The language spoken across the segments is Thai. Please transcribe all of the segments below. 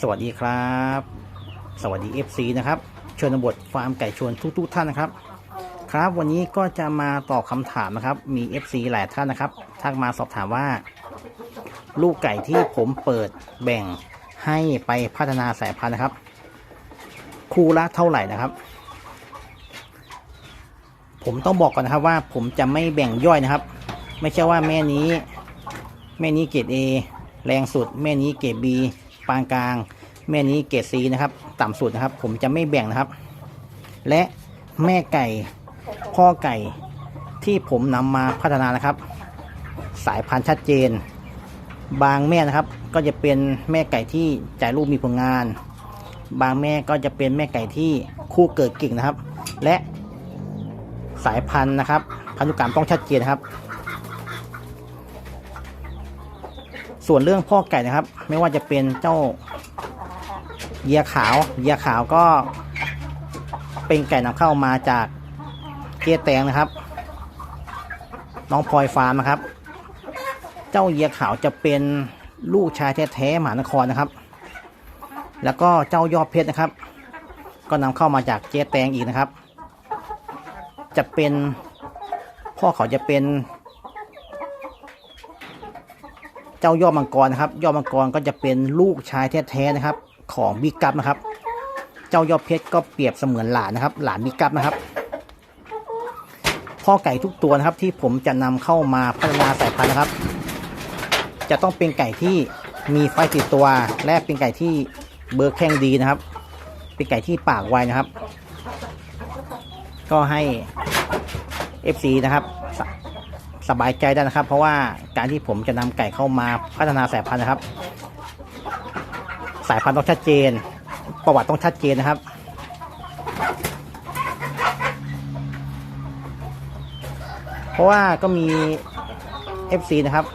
สวัสดีครับ สวัสดี FC นะครับชนบทฟาร์มไก่ชนทุกๆท่านนะครับ ครับวันนี้ก็จะมาตอบคำถามนะครับ มี FC หลายท่านนะครับทักมาสอบถามว่า ลูกไก่ที่ผมเปิดแบ่งให้ไปพัฒนาสายพันธุ์นะครับ คู่ละเท่าไหร่นะครับ ผมต้องบอกก่อนนะครับว่าผมจะไม่แบ่งย่อยนะครับ ไม่ใช่ว่าแม่นี้ แม่นี้เกรด A แรงสุด แม่นี้เกรด B ปานกลาง แม่นี้เกรด C นะครับ ต่ำสุดนะครับ ผมจะไม่แบ่งนะครับ และแม่ไก่พ่อไก่ที่ผมนำมาพัฒนานะครับ สายพันธุ์ชัดเจน บางแม่นะครับ ก็จะเป็นแม่ไก่ที่จ่ายลูกมีผลงาน บางแม่ก็จะเป็นแม่ไก่ที่คู่เกิดกิ่งนะครับ และสายพันธุ์นะครับ พันธุกรรมต้องชัดเจนนครับ ส่วนเรื่องพ่อไก่นะครับ ไม่ว่าจะเป็นเจ้าเยียขาวเยียขาวก็เป็นไก่นำเข้ามาจากเจ๊แตงนะครับ น้องพลอยฟาร์มนะครับ เจ้าเยียขาวจะเป็นลูกชายแท้ๆมหานครนะครับ แล้วก็เจ้ายอดเพชรนะครับ ก็นำเข้ามาจากเจ๊แตงอีกนะครับ จะเป็นพ่อเขาจะเป็น เจ้ายอดมังกรนะครับ ยอดมังกรก็จะเป็นลูกชายแท้ๆนะครับ ของบิ๊กกัปนะครับ เจ้ายอดเพชรก็เปรียบเสมือนหลานนะครับ หลานบิ๊กกัปนะครับพ่อไก่ทุกตัวนะครับที่ผมจะนำเข้ามาพัฒนาสายพันธุ์นะครับ จะต้องเป็นไก่ที่มีไฟติดตัว และเป็นไก่ที่เบอร์แข้งดีนะครับ เป็นไก่ที่ปากไวนะครับ ก็ให้ FC นะครับ สบายใจได้นะครับ เพราะว่าการที่ผมจะนำไก่เข้ามาพัฒนาสายพันธุ์นะครับ สายพันธุ์ต้องชัดเจน ประวัติต้องชัดเจนนะครับ เพราะว่าก็มี FC นะครับ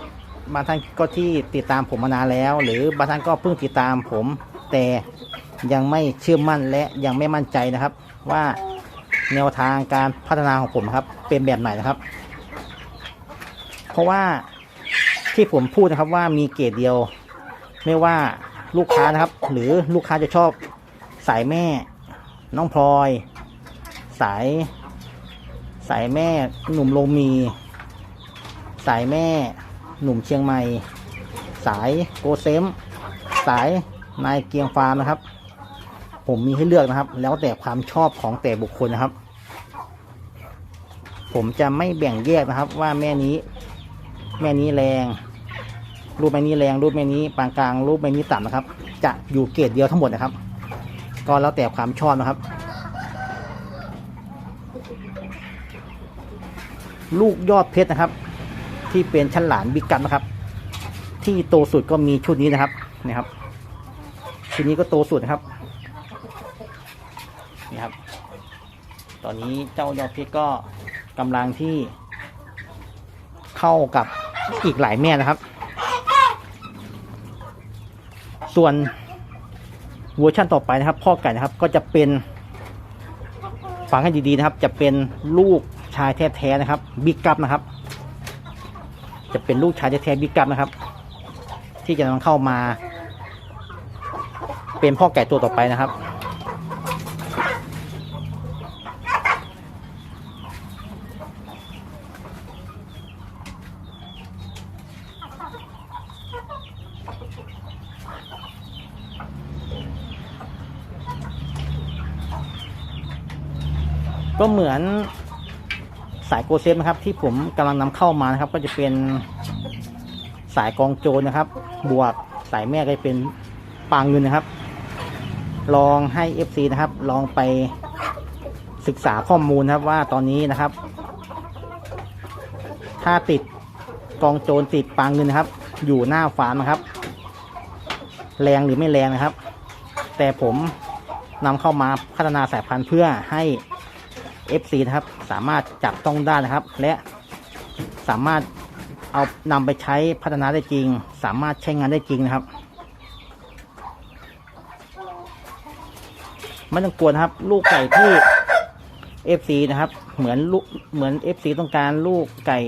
บางท่านก็ที่ติดตามผมมานานแล้ว หรือบางท่านก็เพิ่งติดตามผม แต่ยังไม่เชื่อมั่นและยังไม่มั่นใจนะครับ ว่าแนวทางการพัฒนาของผมครับ เป็นแบบไหนนะครับ เพราะว่าที่ผมพูดนะครับว่ามีเกรดเดียว ไม่ว่าลูกค้านะครับ หรือลูกค้าจะชอบสายแม่ น้องพลอย สาย สายแม่หนุ่มโลมี สายแม่หนุ่มเชียงใหม่ สายโกเซม สายนายเกียงฟาร์มนะครับ ผมมีให้เลือกนะครับ แล้วแต่ความชอบของแต่บุคคลนะครับ ผมจะไม่แบ่งแยกนะครับว่าแม่นี้ แม่นี้แรง รูปแม่นี้แรง รูปแม่นี้ปานกลาง รูปแม่นี้ต่ำนะครับ จะอยู่เกรดเดียวทั้งหมดนะครับ ก็แล้วแต่ความชอบนะครับ ลูกยอดเพชรนะครับ ที่เป็นชั้นหลานบิ๊กกันนะครับ ที่โตสุดก็มีชุดนี้นะครับนะครับชุดนี้ก็โตสุดนะครับนี่ครับ ตอนนี้เจ้ายอดเพชรก็กำลังที่เข้ากับ อีกหลายแม่นะครับ ส่วนเวอร์ชันต่อไปนะครับ พ่อไก่นะครับก็จะเป็นฟังให้ดีๆนะครับ จะเป็นลูกชายแท้ๆนะครับบิ๊กกัปนะครับ จะเป็นลูกชายแท้ๆบิ๊กกัปนะครับ ที่จะนำเข้ามา เป็นพ่อไก่ตัวต่อไปนะครับ ก็เหมือนสายโกเซฟนะครับ ที่ผมกำลังนำเข้ามานะครับ ก็จะเป็นสายกองโจรนะครับ บวกสายแม่ก็จะเป็นปางเงินนะครับ ลองให้ FC นะครับ ลองไปศึกษาข้อมูลนะครับว่าตอนนี้นะครับ ถ้าติดกองโจรติดปางเงินนะครับ อยู่หน้าฟาร์มนะครับ แรงหรือไม่แรงนะครับ แต่ผมนำเข้ามาพัฒนาสายพันธุ์เพื่อให้ FC นะครับ สามารถจับต้องได้นะครับ และสามารถเอานำไปใช้พัฒนาได้จริง สามารถใช้งานได้จริงนะครับ ไม่ต้องกลัวนะครับ ลูกไก่ที่ FC นะครับ เหมือนลูกเหมือน FC ต้องการลูกไก่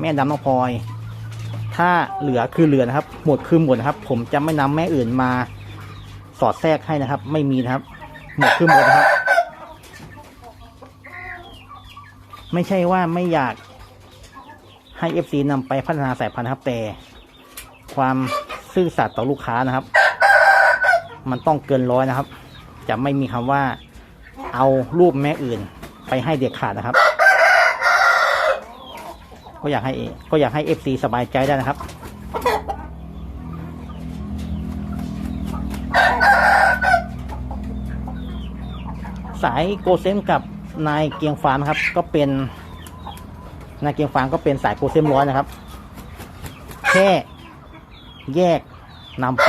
แม่ดำน้องพลอย ถ้าเหลือคือเหลือนะครับ หมดคือหมดนะครับ ผมจะไม่นำแม่อื่นมา สอดแทรกให้นะครับ ไม่มีนะครับ หมดคือหมดนะครับ ไม่ใช่ว่าไม่อยากให้ FC นำไปพัฒนาสายพันธุ์ครับ แต่ความซื่อสัตย์ต่อลูกค้านะครับ มันต้องเกินร้อยนะครับ จะไม่มีคำว่าเอารูปแม่อื่นไปให้เด็กขาดนะครับ ก็อยากให้ก็อยากให้ FC สบายใจได้นะครับ สายโกเซมกับนายเกียงฟาร์มครับ ก็เป็นนายเกียงฟาร์มก็เป็นสายโกเซมร้อยนะครับ แค่แยกนำไป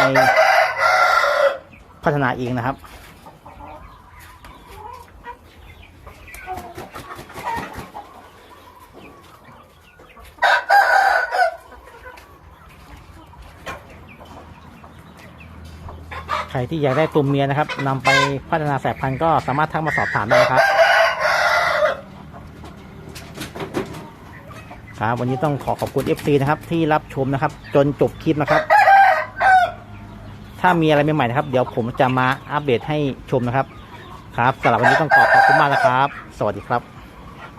พัฒนาเองนะครับ ใครที่อยากได้ตัวเมียนะครับนำไปพัฒนาสายพันธุ์ก็สามารถทักมาสอบถามได้นะครับ ครับ วันนี้ต้องขอขอบคุณ FC นะครับที่รับชมนะครับ จนจบคลิปนะครับ ถ้ามีอะไรใหม่ๆนะครับ เดี๋ยวผมจะมาอัปเดตให้ชมนะครับ ครับสำหรับวันนี้ต้องขอขอบคุณมากนะครับ สวัสดีครับ